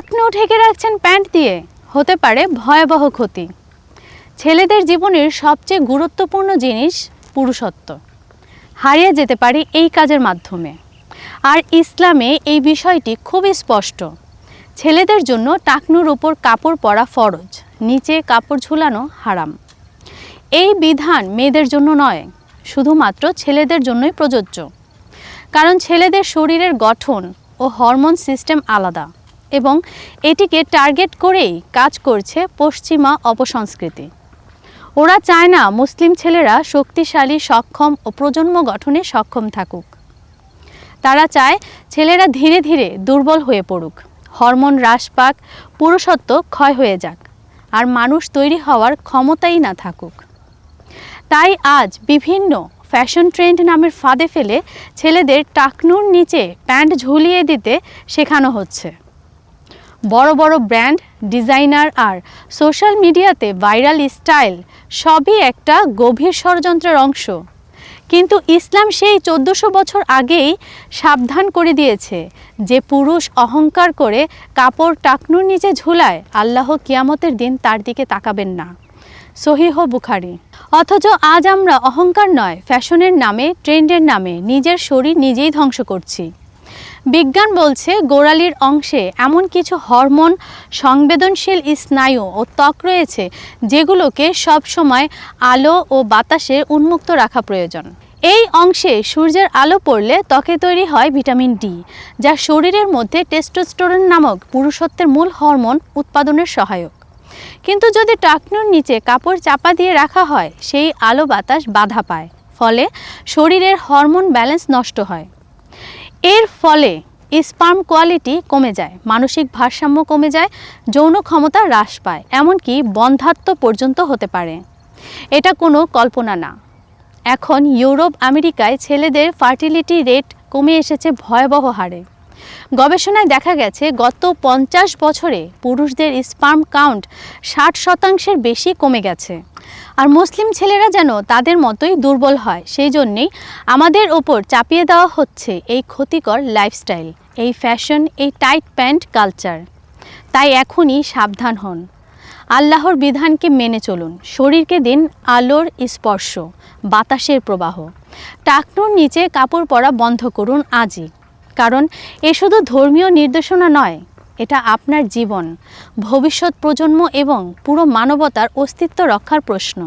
টাকনো ঢেকে রাখছেন প্যান্ট দিয়ে। হতে পারে ভয়াবহ ক্ষতি। ছেলেদের জীবনের সবচেয়ে গুরুত্বপূর্ণ জিনিস পুরুষত্ব। হারিয়ে যেতে পারে এই কাজের মাধ্যমে। আর ইসলামে এই বিষয়টি খুবই স্পষ্ট। ছেলেদের জন্য টাকনুর উপর কাপড় পরা ফরজ, নিচে কাপড় ঝুলানো হারাম। এই বিধান মেয়েদের জন্য নয়, শুধুমাত্র ছেলেদের জন্যই প্রযোজ্য। কারণ ছেলেদের শরীরের গঠন ও হরমোন সিস্টেম আলাদা। এবং এটিকে টার্গেট করেই কাজ করছে পশ্চিমা অপসংস্কৃতি। ওরা চায় না মুসলিম ছেলেরা শক্তিশালী, সক্ষম ও প্রজন্ম গঠনে সক্ষম থাকুক। তারা চায় ছেলেরা ধীরে ধীরে দুর্বল হয়ে পড়ুক, হরমোন হ্রাস পাক, পুরুষত্ব ক্ষয় হয়ে যাক, আর মানুষ তৈরি হওয়ার ক্ষমতাই না থাকুক। তাই আজ বিভিন্ন ফ্যাশন ট্রেন্ড নামের ফাঁদে ফেলে ছেলেদের টাকনুর নিচে প্যান্ট ঝুলিয়ে দিতে শেখানো হচ্ছে। বড় বড় ব্র্যান্ড, ডিজাইনার আর সোশ্যাল মিডিয়াতে ভাইরাল স্টাইল সবই একটা গভীর ষড়যন্ত্রের অংশ। কিন্তু ইসলাম সেই চোদ্দোশো বছর আগেই সাবধান করে দিয়েছে যে পুরুষ অহংকার করে কাপড় টাকনুর নিচে ঝুলায় আল্লাহ কিয়ামতের দিন তার দিকে তাকাবেন না। সহিহ বুখারি। অথচ আজ আমরা অহংকার নয়, ফ্যাশনের নামে, ট্রেন্ডের নামে নিজের শরীর নিজেই ধ্বংস করছি। বিজ্ঞান বলছে গোড়ালির অংশে এমন কিছু হরমোন সংবেদনশীল স্নায়ু ও ত্বক রয়েছে যেগুলোকে সবসময় আলো ও বাতাসে উন্মুক্ত রাখা প্রয়োজন। এই অংশে সূর্যের আলো পড়লে ত্বকে তৈরি হয় ভিটামিন ডি, যা শরীরের মধ্যে টেস্টোস্টেরন নামক পুরুষত্বের মূল হরমোন উৎপাদনের সহায়ক। কিন্তু যদি টাকনুর নিচে কাপড় চাপা দিয়ে রাখা হয়, সেই আলো বাতাস বাধা পায়, ফলে শরীরের হরমোন ব্যালেন্স নষ্ট হয়। এর ফলে স্পার্ম কোয়ালিটি কমে যায়, মানসিক ভারসাম্য কমে যায়, যৌন ক্ষমতা হ্রাস পায়, এমনকি বন্ধাত্ম পর্যন্ত হতে পারে। এটা কোনো কল্পনা না। এখন ইউরোপ, আমেরিকায় ছেলেদের ফার্টিলিটি রেট কমে এসেছে ভয়াবহ হারে। গবেষণায় দেখা গেছে, গত পঞ্চাশ বছরে পুরুষদের স্পার্ম কাউন্ট ষাট শতাংশের বেশি কমে গেছে। আর মুসলিম ছেলেরা যেন তাদের মতোই দুর্বল হয়, সেই জন্যেই আমাদের ওপর চাপিয়ে দেওয়া হচ্ছে এই ক্ষতিকর লাইফস্টাইল এই ফ্যাশন এই টাইট প্যান্ট কালচার তাই এখনই সাবধান হন। আল্লাহর বিধানকে মেনে চলুন। শরীরকে দিন আলোর স্পর্শ, বাতাসের প্রবাহ। টাকনুর নিচে কাপড় পরা বন্ধ করুন আজই। কারণ এ শুধু ধর্মীয় নির্দেশনা নয়, এটা আপনার জীবন, ভবিষ্যৎ প্রজন্ম এবং পুরো মানবতার অস্তিত্ব রক্ষার প্রশ্ন।